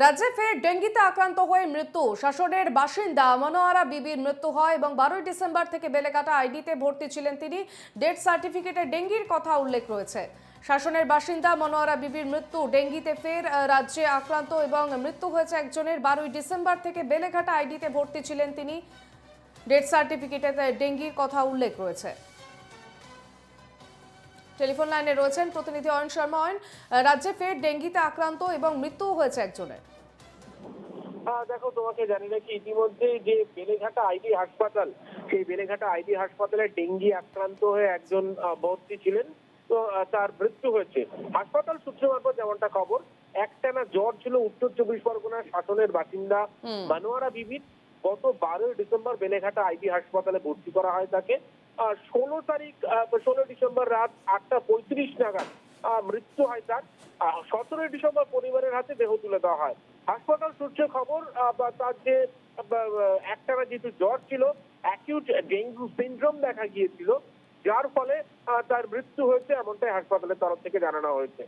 রাজ্যে ফের ডেঙ্গিতে আক্রান্ত হয়ে মৃত্যু। শাসনের বাসিন্দা মনোয়ারা বিবির মৃত্যু হয় এবং বারোই ডিসেম্বর থেকে বেলেঘাটা আইডিতে ভর্তি ছিলেন তিনি। ডেথ সার্টিফিকেটে ডেঙ্গির কথা উল্লেখ রয়েছে। শাসনের বাসিন্দা মনোয়ারা বিবির মৃত্যু ডেঙ্গিতে ফের রাজ্যে আক্রান্ত এবং মৃত্যু হয়েছে একজনের। বারোই ডিসেম্বর থেকে বেলেঘাটা আইডিতে ভর্তি ছিলেন তিনি। ডেথ সার্টিফিকেটে ডেঙ্গির কথা উল্লেখ রয়েছে। টেলিফোন লাইনে রয়েছেন প্রতিনিধি অয়ন শর্মা। অয়ন রাজ্যে ফের ডেঙ্গিতে আক্রান্ত এবং মৃত্যু হয়েছে একজনের। দেখো তোমাকে জানি নাকি ইতিমধ্যে যে বেলেঘাটা আইডি হাসপাতাল সেই বেলেঘাটা আইডি হাসপাতালে ডেঙ্গি আক্রান্ত হয়ে একজন ভর্তি ছিলেন। তো তার মৃত্যু হয়েছে। হাসপাতাল সূত্রে মারফত যেমনটা খবর একটানা জ্বর ছিল উত্তর চব্বিশ পরগনার শাসনের বাসিন্দা। মানোয়ারা বিবির। গত বারোই ডিসেম্বর বেলেঘাটা আইডি হাসপাতালে ভর্তি করা হয় তাকে। ষোলো তারিখ ষোলো ডিসেম্বর রাত আটটা পঁয়ত্রিশ নাগাদ মৃত্যু হয় তার। সতেরোই ডিসেম্বর পরিবারের হাতে দেহ তুলে দেওয়া হয়। হাসপাতাল সূত্রে খবর তার যে একটানা যেহেতু জ্বর ছিল অ্যাকিউট ডেঙ্গু সিনড্রোম দেখা গিয়েছিল, যার ফলে তার মৃত্যু হয়েছে, এমনটাই হাসপাতালের তরফ থেকে জানানো হয়েছে।